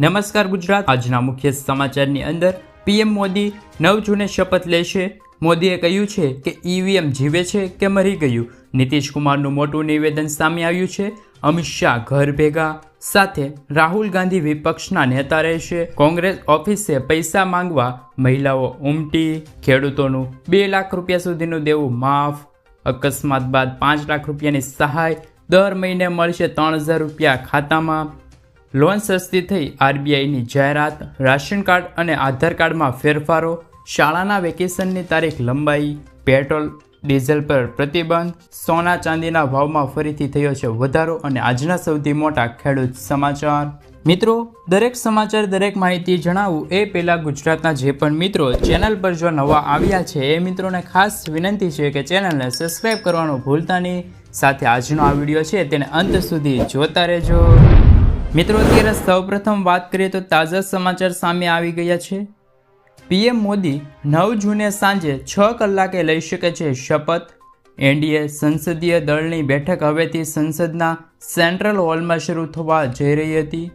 નમસ્કાર ગુજરાત. આજના મુખ્ય સમાચારની અંદર પીએમ મોદી નવ જૂને શપથ લેશે. મોદીએ કહ્યું છે કે ઈવીએમ જીવે છે કે મરી ગયું. નીતિશ કુમારનું મોટું નિવેદન સામે આવ્યું છે. અમિત શાહ ઘર ભેગા. સાથે રાહુલ ગાંધી વિપક્ષના નેતા રહેશે. કોંગ્રેસ ઓફિસે પૈસા માંગવા મહિલાઓ ઉમટી. ખેડૂતોનું બે લાખ રૂપિયા સુધીનું દેવું માફ. અકસ્માત બાદ પાંચ લાખ રૂપિયાની સહાય દર મહિને મળશે ત્રણ હજાર રૂપિયા ખાતામાં. લોન સસ્તી થઈ આરબીઆઈની જાહેરાત, રાશન કાર્ડ અને આધાર કાર્ડમાં ફેરફારો, શાળાના વેકેશનની તારીખ લંબાઈ, પેટ્રોલ, ડીઝલ પર પ્રતિબંધ, સોના ચાંદીના ભાવમાં ફરીથી થયો છે વધારો અને આજના સૌથી મોટા ખેડૂત સમાચાર. મિત્રો, દરેક સમાચાર, દરેક માહિતી જણાવું એ પહેલાં ગુજરાતના જે પણ મિત્રો ચેનલ પર જો નવા આવ્યા છે, એ મિત્રોને ખાસ વિનંતી છે કે ચેનલને સબસ્ક્રાઈબ કરવાનું ભૂલતા નહીં. સાથે આજનો આ વીડિયો છે, તેને અંત સુધી જોતા રહેજો. મિત્રો, અત્યારે સૌપ્રથમ વાત કરીએ તો તાજા સમાચાર સામે આવી ગયા છે. પીએમ મોદી નવ જૂને સાંજે છ કલાકે લઈ શકે છે શપથ. એનડીએ સંસદીય દળની બેઠક હવેથી સંસદના સેન્ટ્રલ હોલમાં શરૂ થવા જઈ રહી હતી.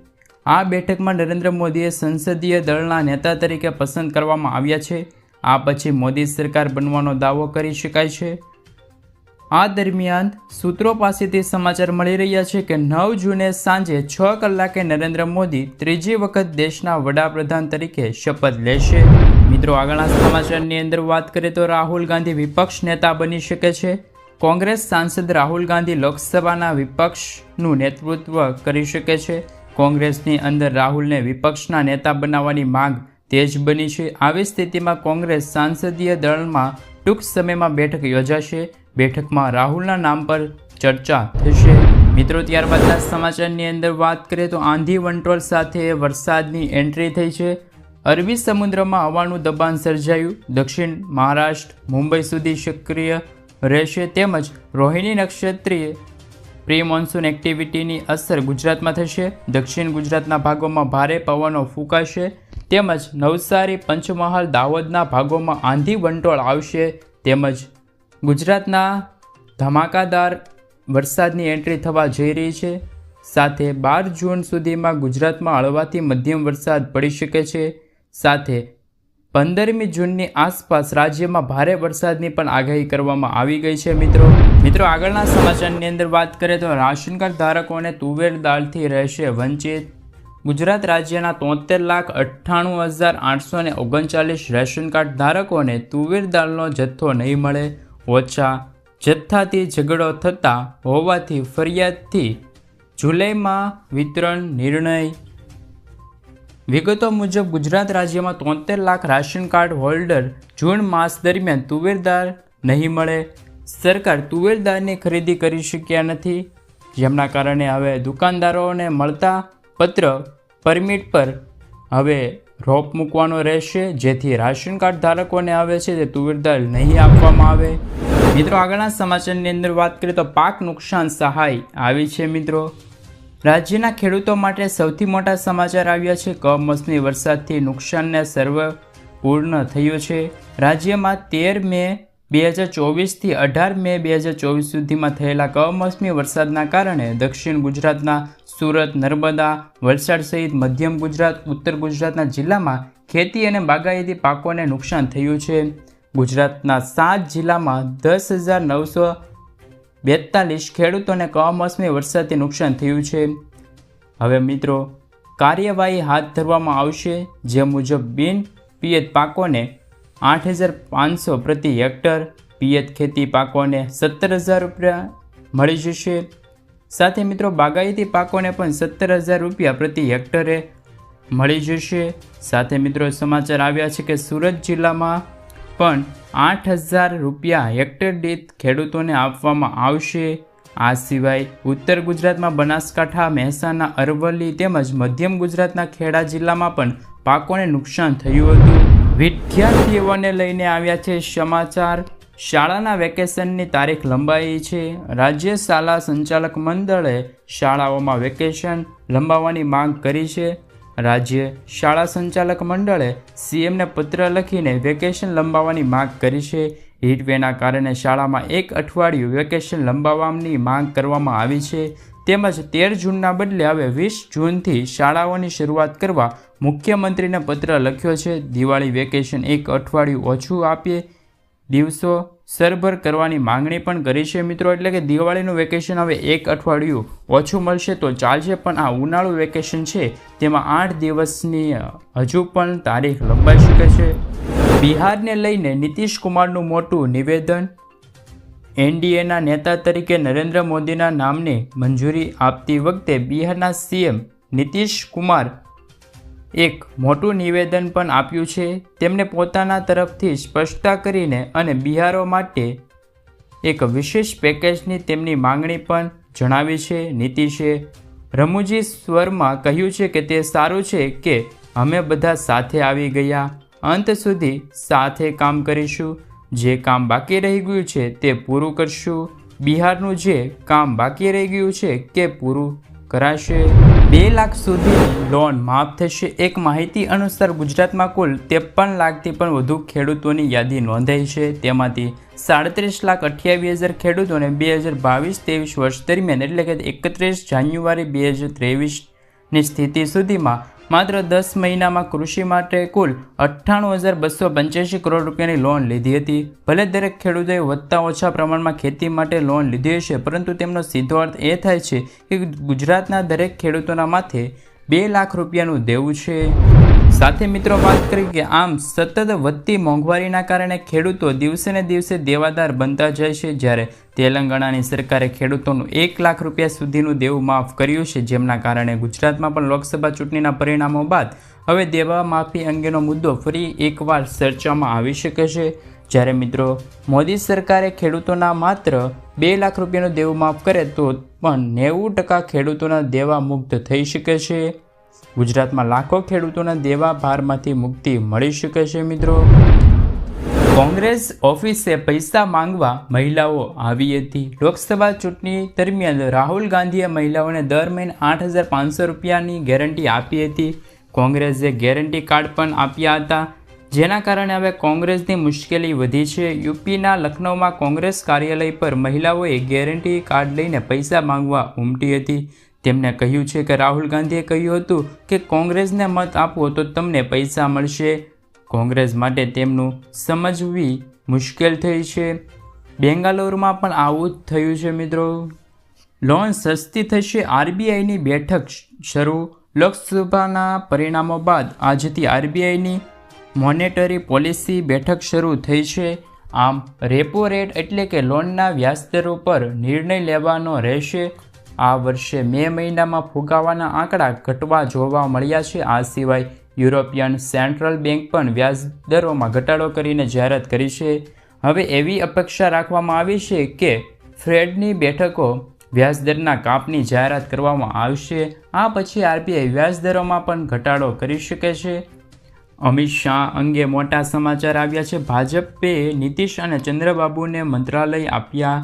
આ બેઠકમાં નરેન્દ્ર મોદીએ સંસદીય દળના નેતા તરીકે પસંદ કરવામાં આવ્યા છે. આ પછી મોદી સરકાર બનવાનો દાવો કરી શકાય છે. આ દરમિયાન સૂત્રો પાસેથી સમાચાર મળી રહ્યા છે કે નવ જૂને સાંજે છ કલાકે નરેન્દ્ર મોદી ત્રીજી વખત દેશના વડાપ્રધાન તરીકે શપથ લેશે. મિત્રો, આગળના સમાચારની અંદર વાત કરીએ તો રાહુલ ગાંધી વિપક્ષ નેતા બની શકે છે. કોંગ્રેસ સાંસદ રાહુલ ગાંધી લોકસભાના વિપક્ષનું નેતૃત્વ કરી શકે છે. કોંગ્રેસની અંદર રાહુલને વિપક્ષના નેતા બનાવવાની માંગ તેજ બની છે. આવી સ્થિતિમાં કોંગ્રેસ સાંસદીય દળમાં ટૂંક સમયમાં બેઠક યોજાશે. બેઠકમાં રાહુલના નામ પર ચર્ચા થશે. મિત્રો ત્યારબાદના સમાચારની અંદર વાત કરીએ તો આંધી વંટોળ સાથે વરસાદની એન્ટ્રી થઈ છે. અરબી સમુદ્રમાં હવાનું દબાણ સર્જાયું. દક્ષિણ મહારાષ્ટ્ર, મુંબઈ સુધી સક્રિય રહેશે. તેમજ રોહિણી નક્ષત્રીય પ્રી મોન્સૂન એક્ટિવિટીની અસર ગુજરાતમાં થશે. દક્ષિણ ગુજરાતના ભાગોમાં ભારે પવનો ફૂંકાશે. તેમજ નવસારી, પંચમહાલ, દાહોદના ભાગોમાં આંધી વંટોળ આવશે તેમજ ગુજરાતના ધમાકાદાર વરસાદની એન્ટ્રી થવા જઈ રહી છે. સાથે બાર જૂન સુધીમાં ગુજરાતમાં હળવાથી મધ્યમ વરસાદ પડી શકે છે. સાથે પંદરમી જૂનની આસપાસ રાજ્યમાં ભારે વરસાદની પણ આગાહી કરવામાં આવી ગઈ છે મિત્રો. મિત્રો, આગળના સમાચારની અંદર વાત કરીએ તો રાશન કાર્ડ ધારકોને તુવેર દાળથી રહેશે વંચિત. ગુજરાત રાજ્યના તોતેર લાખ અઠ્ઠાણું હજાર આઠસો ને ઓગણચાલીસ રેશન કાર્ડ ધારકોને તુવેર દાળનો જથ્થો નહીં મળે, ઓછા જથ્થાથી ઝઘડો થતા હોવાથી ફરિયાદથી જુલાઈમાં વિતરણ નિર્ણય. વિગતો મુજબ, ગુજરાત રાજ્યમાં તોતેર lakh ration card holder June માસ દરમિયાન તુવેરદાર નહીં મળે. સરકાર તુવેરદારની ખરીદી કરી શક્યા નથી. જેમના કારણે હવે દુકાનદારોને મળતા પત્ર પરમિટ પર હવે રોપ મૂકવાનો રહેશે. જેથી રાશન કાર્ડ ધારકોને આવે છે તે તુવેર દાળ નહીં આપવામાં આવે. મિત્રો, આગળના સમાચારની અંદર વાત કરીએ તો પાક નુકસાન સહાય આવી છે મિત્રો. રાજ્યના ખેડૂતો માટે સૌથી મોટા સમાચાર આવ્યા છે. કમોસમી વરસાદથી નુકસાનને સર્વ પૂર્ણ થયું છે. રાજ્યમાં તેર મે બે હજાર ચોવીસથી અઢાર મે બે હજાર ચોવીસ સુધીમાં થયેલા કમોસમી વરસાદના કારણે દક્ષિણ ગુજરાતના સુરત, નર્મદા, વલસાડ સહિત મધ્યમ ગુજરાત, ઉત્તર ગુજરાતના જિલ્લામાં ખેતી અને બાગાયતી પાકોને નુકસાન થયું છે. ગુજરાતના સાત જિલ્લામાં દસ હજાર નવસો બેતાલીસ ખેડૂતોને કમોસમી વરસાદથી નુકસાન થયું છે. હવે મિત્રો, કાર્યવાહી હાથ ધરવામાં આવશે, જે મુજબ બિન પિયત પાકોને આઠ હજાર પાંચસો પ્રતિ હેક્ટર પિયત ખેતી પાકોને સત્તર હજાર રૂપિયા મળી જશે. સાથે મિત્રો બાગાયતી પાકોને પણ સત્તર હજાર રૂપિયા પ્રતિ હેક્ટરે મળી જશે. સાથે મિત્રો સમાચાર આવ્યા છે કે સુરત જિલ્લામાં પણ આઠ હજાર રૂપિયા હેક્ટર દીઠ ખેડૂતોને આપવામાં આવશે. આ સિવાય ઉત્તર ગુજરાતમાં બનાસકાંઠા, મહેસાણા, અરવલ્લી તેમજ મધ્યમ ગુજરાતના ખેડા જિલ્લામાં પણ પાકોને નુકસાન થયું હતું. વિદ્યાર્થીઓને લઈને આવ્યા છે સમાચાર. શાળાના વેકેશનની તારીખ લંબાઈ છે. રાજ્ય શાળા સંચાલક મંડળે શાળાઓમાં વેકેશન લંબાવવાની માંગ કરી છે. રાજ્ય શાળા સંચાલક મંડળે સીએમને પત્ર લખીને વેકેશન લંબાવવાની માંગ કરી છે. હીટવેના કારણે શાળામાં એક અઠવાડિયું વેકેશન લંબાવવાની માંગ કરવામાં આવી છે. તેમજ તેર જૂનના બદલે હવે વીસ જૂનથી શાળાઓની શરૂઆત કરવા મુખ્યમંત્રીને પત્ર લખ્યો છે. દિવાળી વેકેશન એક અઠવાડિયું ઓછું આપીએ દિવસો સરભર કરવાની માંગણી પણ કરી છે મિત્રો, એટલે કે દિવાળીનું વેકેશન હવે એક અઠવાડિયું ઓછું મળશે તો ચાલશે, પણ આ ઉનાળુ વેકેશન છે, તેમાં આઠ દિવસની હજુ પણ તારીખ લંબાઈ શકે છે. બિહારને લઈને નીતિશ કુમારનું મોટું નિવેદન, એનડીએના નેતા તરીકે નરેન્દ્ર મોદીના નામને મંજૂરી આપતી વખતે બિહારના સીએમ નીતિશ કુમાર એક મોટું નિવેદન પણ આપ્યું છે. તેમણે પોતાના તરફથી સ્પષ્ટતા કરીને અને બિહારો માટે એક વિશેષ પેકેજની તેમની માંગણી પણ જણાવી છે નીતિશે. રમુજી સ્વરમાં કહ્યું છે કે તે સારું છે કે અમે બધા સાથે આવી ગયા. અંત સુધી સાથે કામ કરીશું. જે કામ બાકી રહી ગયું છે તે પૂરું કરશું. બિહારનું જે કામ બાકી રહી ગયું છે કે પૂરું કરાશે. બે લાખ સુધી લોન માફ થશે. એક માહિતી અનુસાર ગુજરાતમાં કુલ ત્રેપન લાખથી પણ વધુ ખેડૂતોની યાદી નોંધાઈ છે. તેમાંથી સાડત્રીસ લાખ અઠ્યાવીસ હજાર ખેડૂતોને બે હજાર બાવીસ ત્રેવીસ વર્ષ દરમિયાન, એટલે કે એકત્રીસ જાન્યુઆરી બે હજાર ત્રેવીસની સ્થિતિ સુધીમાં માત્ર દસ મહિનામાં કૃષિ માટે કુલ અઠ્ઠાણું હજાર બસો પંચ્યાસી કરોડ રૂપિયાની લોન લીધી હતી. ભલે દરેક ખેડૂતોએ વધતા ઓછા પ્રમાણમાં ખેતી માટે લોન લીધી હશે, પરંતુ તેમનો સીધો અર્થ એ થાય છે કે ગુજરાતના દરેક ખેડૂતોના માથે બે લાખ રૂપિયાનું દેવું છે. સાથે મિત્રો વાત કરી કે આમ સતત વધતી મોંઘવારીના કારણે ખેડૂતો દિવસે ને દિવસે દેવાદાર બનતા જાય છે. જ્યારે તેલંગાણાની સરકારે ખેડૂતોનું એક લાખ રૂપિયા સુધીનું દેવું માફ કર્યું છે, જેમના કારણે ગુજરાતમાં પણ લોકસભા ચૂંટણીના પરિણામો બાદ હવે દેવા માફી અંગેનો મુદ્દો ફરી એકવાર ચર્ચામાં આવી શકે છે. જ્યારે મિત્રો મોદી સરકારે ખેડૂતોના માત્ર બે લાખ રૂપિયાનું દેવું માફ કરે તો પણ નેવું ટકા ખેડૂતોના દેવા મુક્ત થઈ શકે છે. ગુજરાતમાં લાખો ખેડૂતોના દેવા ભારમાંથી મુક્તિ મળી શકે છે, મિત્રો. કોંગ્રેસ ઓફિસે પૈસા માંગવા મહિલાઓ આવી હતી. લોકસભા ચૂંટણી દરમિયાન રાહુલ ગાંધીએ મહિલાઓને દર મહિને આઠ હજાર પાંચસો રૂપિયાની ગેરંટી આપી હતી. કોંગ્રેસે ગેરંટી કાર્ડ પણ આપ્યા હતા. જેના કારણે હવે કોંગ્રેસની મુશ્કેલી વધી છે. યુપીના લખનૌમાં કોંગ્રેસ કાર્યાલય પર મહિલાઓએ ગેરંટી કાર્ડ લઈને પૈસા માંગવા ઉમટી હતી. તેમણે કહ્યું છે કે રાહુલ ગાંધીએ કહ્યું હતું કે કોંગ્રેસને મત આપો તો તમને પૈસા મળશે. કોંગ્રેસ માટે તેમનું સમજવી મુશ્કેલ થઈ છે. બેંગાલોરમાં પણ આવું જ થયું છે મિત્રો. લોન સસ્તી થશે, આરબીઆઈની બેઠક શરૂ. લોકસભાના પરિણામો બાદ આજથી આરબીઆઈની મોનેટરી પોલિસી બેઠક શરૂ થઈ છે. આમ રેપો રેટ એટલે કે લોનના વ્યાજદરો પર નિર્ણય લેવાનો રહેશે. આ વર્ષે મે મહિનામાં ફુગાવાના આંકડા ઘટવા જોવા મળ્યા છે. આ સિવાય યુરોપિયન સેન્ટ્રલ બેંક પણ વ્યાજદરોમાં ઘટાડો કરીને જાહેરાત કરી છે. હવે એવી અપેક્ષા રાખવામાં આવી છે કે ફ્રેડની બેઠકો વ્યાજદરના કાપની જાહેરાત કરવામાં આવશે. આ પછી આરબીઆઈ વ્યાજદરોમાં પણ ઘટાડો કરી શકે છે. અમિત શાહ અંગે મોટા સમાચાર આવ્યા છે. ભાજપે નીતિશ અને ચંદ્રબાબુને મંત્રાલય આપ્યા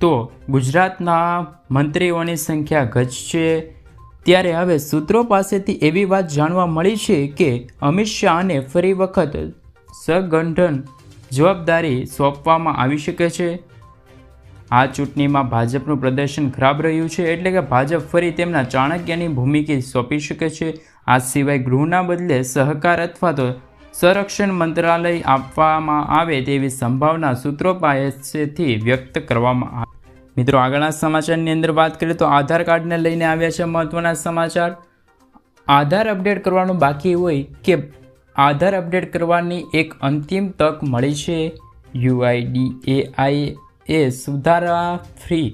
તો ગુજરાતના મંત્રીઓની સંખ્યા ઘટશે ત્યારે હવે સૂત્રો પાસેથી એવી વાત જાણવા મળી છે કે અમિત શાહને ફરી વખત સગઠન જવાબદારી સોંપવામાં આવી શકે છે. આ ચૂંટણીમાં ભાજપનું પ્રદર્શન ખરાબ રહ્યું છે એટલે કે ભાજપ ફરી તેમના ચાણક્યની ભૂમિકા સોંપી શકે છે. આ સિવાય ગૃહના બદલે સહકાર અથવા તો સંરક્ષણ મંત્રાલય આપવામાં આવે તેવી સંભાવના સૂત્રો પાસેથી વ્યક્ત કરવામાં આવે. મિત્રો, આગળના સમાચારની અંદર વાત કરીએ તો આધાર કાર્ડને લઈને આવ્યા છે મહત્ત્વના સમાચાર. આધાર અપડેટ કરવાનું બાકી હોય કે આધાર અપડેટ કરવાની એક અંતિમ તક મળી છે? યુઆઈડીએઆઈ એ સુધારા ફ્રી.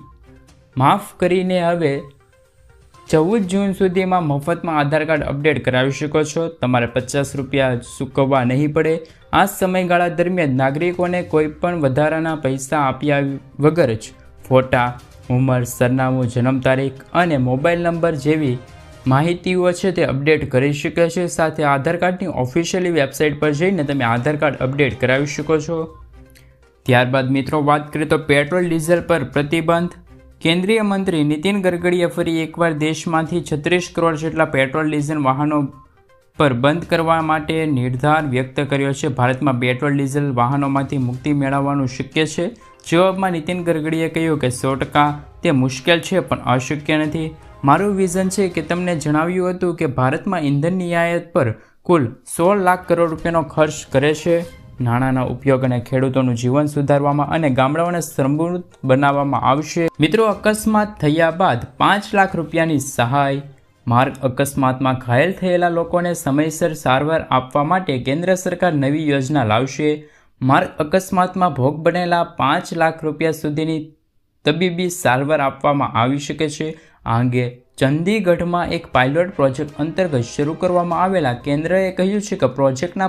માફ કરીને હવે ચૌદ જૂન સુધીમાં મફતમાં આધાર કાર્ડ અપડેટ કરાવી શકો છો. તમારે પચાસ રૂપિયા ચૂકવવા નહીં પડે. આ સમયગાળા દરમિયાન નાગરિકોને કોઈ પણ વધારાના પૈસા આપ્યા વગર જ ફોટા, ઉંમર, સરનામું, જન્મ તારીખ અને મોબાઈલ નંબર જેવી માહિતીઓ છે તે અપડેટ કરી શકે છે. સાથે આધાર કાર્ડની ઓફિશિયલી વેબસાઇટ પર જઈને તમે આધાર કાર્ડ અપડેટ કરાવી શકો છો. ત્યારબાદ મિત્રો વાત કરીએ તો પેટ્રોલ ડીઝલ પર પ્રતિબંધ કેન્દ્રીય મંત્રી નીતિન ગડકરીએ ફરી એકવાર દેશમાંથી છત્રીસ કરોડ જેટલા પેટ્રોલ, ડીઝલ વાહનો પર બંધ કરવા માટે નિર્ધાર વ્યક્ત કર્યો છે. ભારતમાં પેટ્રોલ, ડીઝલ વાહનોમાંથી મુક્તિ મેળવવાનું શક્ય છે. જવાબમાં નીતિન ગડકરીએ કહ્યું કે સો ટકા તે મુશ્કેલ છે, પણ અશક્ય નથી. મારું વિઝન છે કે તમને જણાવ્યું હતું કે ભારતમાં ઇંધન આયાત પર કુલ સોળ લાખ કરોડ રૂપિયાનો ખર્ચ કરે છે. નાણાંના ઉપયોગ અને ખેડૂતોનું જીવન સુધારવામાં અને ગામડાઓને સમૃદ્ધ બનાવવામાં આવશે. મિત્રો, અકસ્માત થયા બાદ પાંચ લાખ રૂપિયાની સહાય માર્ગ અકસ્માતમાં ઘાયલ થયેલા લોકોને સમયસર સારવાર આપવા માટે કેન્દ્ર સરકાર નવી યોજના લાવશે. માર્ગ અકસ્માતમાં ભોગ બનેલા પાંચ લાખ રૂપિયા સુધીની તબીબી સારવાર આપવામાં આવી શકે છે. આ અંગે ચંદીગઢમાં એક પાયલોટ પ્રોજેક્ટ અંતર્ગત શરૂ કરવામાં આવેલા કેન્દ્રએ કહ્યું છે કે પ્રોજેક્ટના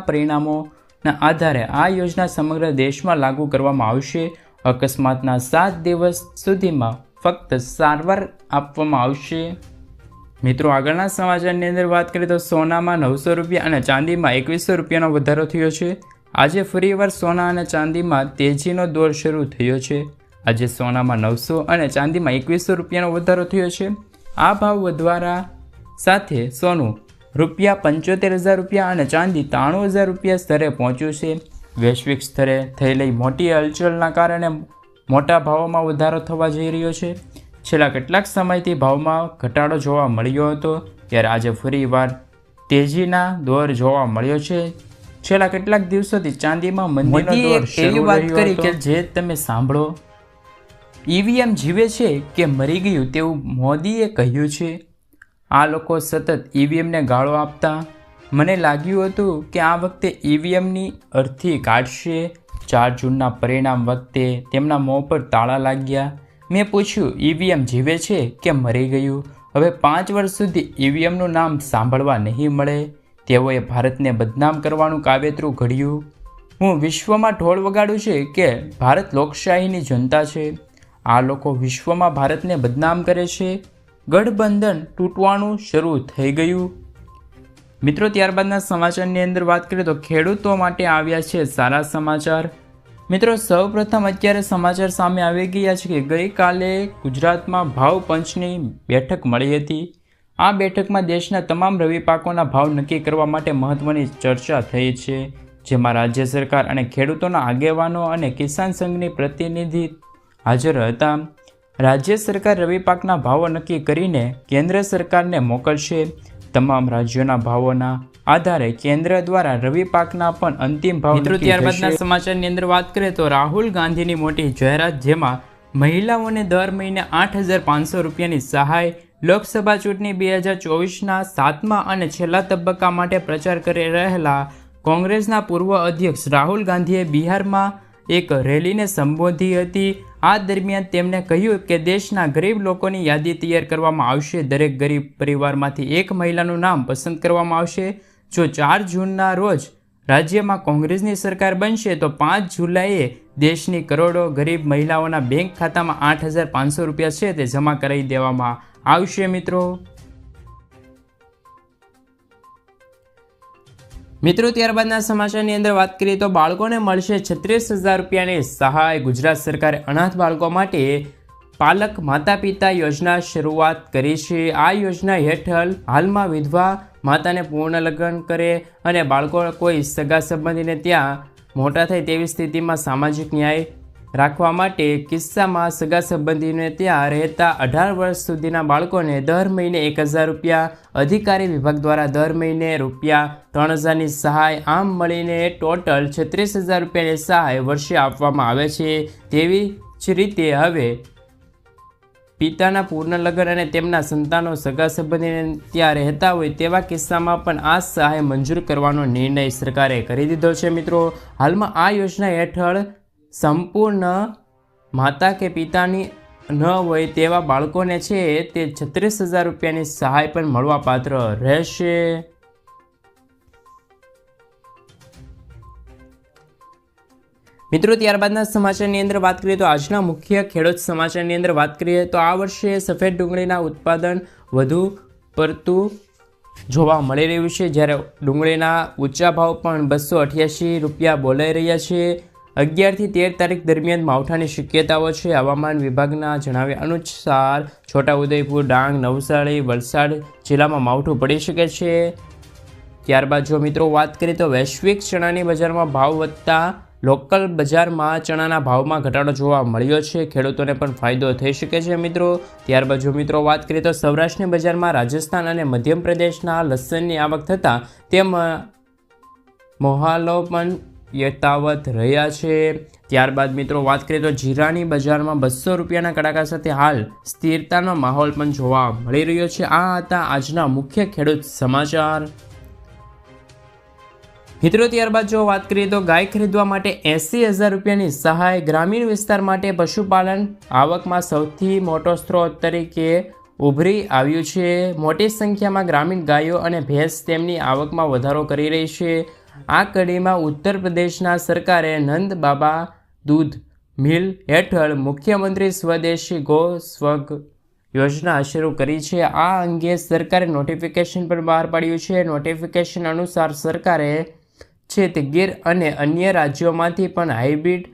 પરિણામોના આધારે આ યોજના સમગ્ર દેશમાં લાગુ કરવામાં આવશે. અકસ્માતના સાત દિવસ સુધીમાં ફક્ત સારવાર આપવામાં આવશે. મિત્રો, આગળના સમાચારની અંદર વાત કરીએ તો સોનામાં નવસો રૂપિયા અને ચાંદીમાં એકવીસો રૂપિયાનો વધારો થયો છે. આજે ફરીવાર સોના અને ચાંદીમાં તેજીનો દોર શરૂ થયો છે. આજે સોનામાં નવસો અને ચાંદીમાં એકવીસો રૂપિયાનો વધારો થયો છે. આ ભાવ વધવારા સાથે સોનું રૂપિયા પંચોતેર હજાર રૂપિયા અને ચાંદી ત્રાણું હજાર રૂપિયા સ્તરે પહોંચ્યું છે. વૈશ્વિક સ્તરે થયેલી મોટી હલચલના કારણે મોટા ભાવોમાં વધારો થવા જઈ રહ્યો છે. છેલ્લા કેટલાક સમયથી ભાવમાં ઘટાડો જોવા મળ્યો હતો ત્યારે આજે ફરીવાર તેજીના દોર જોવા મળ્યો છે. છેલ્લા કેટલાક દિવસોથી ચાંદીમાં મંદીનો દોર શરૂ વાત કરી કે જે તમે સાંભળો ઈવીએમ જીવે છે કે મરી ગયું તેવું મોદીએ કહ્યું છે. આ લોકો સતત ઈવીએમને ગાળો આપતા? મને લાગ્યું હતું કે આ વખતે ઈવીએમની અર્થી કાઢશે. ચાર જૂનના પરિણામ વખતે તેમના મોં પર તાળા લાગ્યા. મેં પૂછ્યું, ઈવીએમ જીવે છે કે મરી ગયું? હવે પાંચ વર્ષ સુધી ઈવીએમનું નામ સાંભળવા નહીં મળે. તેઓએ ભારતને બદનામ કરવાનું કાવેતરું ઘડ્યું. હું વિશ્વમાં ઢોળ વગાડું છે કે ભારત લોકશાહીની જનતા છે? આ લોકો વિશ્વમાં ભારતને બદનામ કરે છે? ગઠબંધન તૂટવાનું શરૂ થઈ ગયું. મિત્રો, ત્યારબાદના સમાચારની અંદર વાત કરીએ તો ખેડૂતો માટે આવ્યા છે સારા સમાચાર. મિત્રો, સૌપ્રથમ અત્યારે સમાચાર સામે આવી ગયા છે કે ગઈકાલે ગુજરાતમાં ભાવ પંચની બેઠક મળી હતી. આ બેઠકમાં દેશના તમામ રવિ પાકોના ભાવ નક્કી કરવા માટે મહત્વની ચર્ચા થઈ છે, જેમાં રાજ્ય સરકાર અને ખેડૂતોના આગેવાનો અને કિસાન સંઘની પ્રતિનિધિ હાજર હતા. રાજ્ય સરકાર રવિ પાકના ભાવો નક્કી કરીને કેન્દ્ર સરકારને મોકલશે. તમામ રાજ્યોના ભાવોના આધારે કેન્દ્ર દ્વારા રવિ પાકના પણ અંતિમ ભાવ મિત્રો ત્યારબાદના સમાચારની અંદર વાત કરીએ તો રાહુલ ગાંધીની મોટી જાહેરાત જેમાં મહિલાઓને દર મહિને આઠ હજાર પાંચસો રૂપિયાની સહાય લોકસભા ચૂંટણી બે હજાર ચોવીસના સાતમા અને છેલ્લા તબક્કા માટે પ્રચાર કરી રહેલા કોંગ્રેસના પૂર્વ અધ્યક્ષ રાહુલ ગાંધીએ બિહારમાં એક રેલીને સંબોધી હતી. આ દરમિયાન તેમણે કહ્યું કે દેશના ગરીબ લોકોની યાદી તૈયાર કરવામાં આવશે. દરેક ગરીબ પરિવારમાંથી એક મહિલાનું નામ પસંદ કરવામાં આવશે. જો ચાર જૂનના રોજ રાજ્યમાં કોંગ્રેસની સરકાર બનશે, તો પાંચ જુલાઈએ દેશની કરોડો ગરીબ મહિલાઓના બેંક ખાતામાં આઠ હજાર પાંચસો રૂપિયા છે તે જમા કરાવી દેવામાં આવશે મિત્રો. મિત્રો, ત્યારબાદના સમાચારની અંદર વાત કરીએ તો બાળકોને મળશે છત્રીસ હજાર રૂપિયાની સહાય. ગુજરાત સરકારે અનાથ બાળકો માટે પાલક માતા પિતા યોજના શરૂઆત કરી છે. આ યોજના હેઠળ હાલમાં વિધવા માતાને પૂર્ણ લગ્ન કરે અને બાળકો કોઈ સગા સંબંધીને ત્યાં મોટા થાય તેવી સ્થિતિમાં સામાજિક ન્યાય રાખવા માટે કિસ્સામાં સગા સંબંધીને ત્યાં રહેતા અઢાર વર્ષ સુધીના બાળકોને દર મહિને એક હજાર રૂપિયા, અધિકારી વિભાગ દ્વારા દર મહિને રૂપિયા ત્રણ હજારની સહાય, આમ મળીને ટોટલ છત્રીસ હજાર રૂપિયાની સહાય વર્ષે આપવામાં આવે છે. તેવી જ રીતે હવે પિતાના પૂર્ણ લગ્ન અને તેમના સંતાનો સગા સંબંધીને ત્યાં રહેતા હોય તેવા કિસ્સામાં પણ આ સહાય મંજૂર કરવાનો નિર્ણય સરકારે કરી દીધો છે મિત્રો. હાલમાં આ યોજના હેઠળ સંપૂર્ણ માતા કે પિતાની ન હોય તેવા બાળકોને છે તે છત્રીસ હજાર રૂપિયાની સહાય પણ મળવાપાત્ર રહેશે. મિત્રો, ત્યારબાદના સમાચારની અંદર વાત કરીએ તો આજના મુખ્ય ખેડૂત સમાચારની અંદર વાત કરીએ તો આ વર્ષે સફેદ ડુંગળીના ઉત્પાદન વધુ પડતું જોવા મળી રહ્યું છે. જ્યારે ડુંગળીના ઊંચા ભાવ પણ બસો અઠ્યાસી રૂપિયા બોલાઈ રહ્યા છે. અગિયારથી તેર તારીખ દરમિયાન માવઠાની શક્યતાઓ છે. હવામાન વિભાગના જણાવ્યા અનુસાર છોટાઉદેપુર, ડાંગ, નવસારી, વલસાડ જિલ્લામાં માવઠું પડી શકે છે. ત્યારબાદ જો મિત્રો વાત કરીએ તો વૈશ્વિક ચણાની બજારમાં ભાવ વધતા લોકલ બજારમાં ચણાના ભાવમાં ઘટાડો જોવા મળ્યો છે. ખેડૂતોને પણ ફાયદો થઈ શકે છે મિત્રો. ત્યારબાદ જો મિત્રો વાત કરીએ તો સૌરાષ્ટ્રની બજારમાં રાજસ્થાન અને મધ્ય પ્રદેશના લસણની આવક થતાં તેમ મોહાલો પણ યથાવત રહ્યા છે. ત્યારબાદ મિત્રો, વાત કરીએ તો જીરાની બજારમાં બસો રૂપિયાના કડાકા સાથે હાલ સ્થિરતાનો માહોલ પણ જોવા મળી રહ્યો છે. આ હતા આજના મુખ્ય ખેડૂત સમાચાર. મિત્રો, ત્યારબાદ જો વાત કરીએ તો ગાય ખરીદવા માટે એંસી હજાર રૂપિયાની સહાય ગ્રામીણ વિસ્તાર માટે પશુપાલન આવકમાં સૌથી મોટો સ્ત્રોત તરીકે ઉભરી આવ્યું છે. મોટી સંખ્યામાં ગ્રામીણ ગાયો અને ભેંસ તેમની આવકમાં વધારો કરી રહી છે. આ કડીમાં ઉત્તર પ્રદેશના સરકારે નંદ બાબા દૂધ મિલ હેઠળ મુખ્યમંત્રી સ્વદેશી ગો સ્વગ યોજના શરૂ કરી છે. આ અંગે સરકારે નોટિફિકેશન પણ બહાર પાડ્યું છે. નોટિફિકેશન અનુસાર સરકારે છે તે ગીર અને અન્ય રાજ્યોમાંથી પણ હાઇબ્રિડ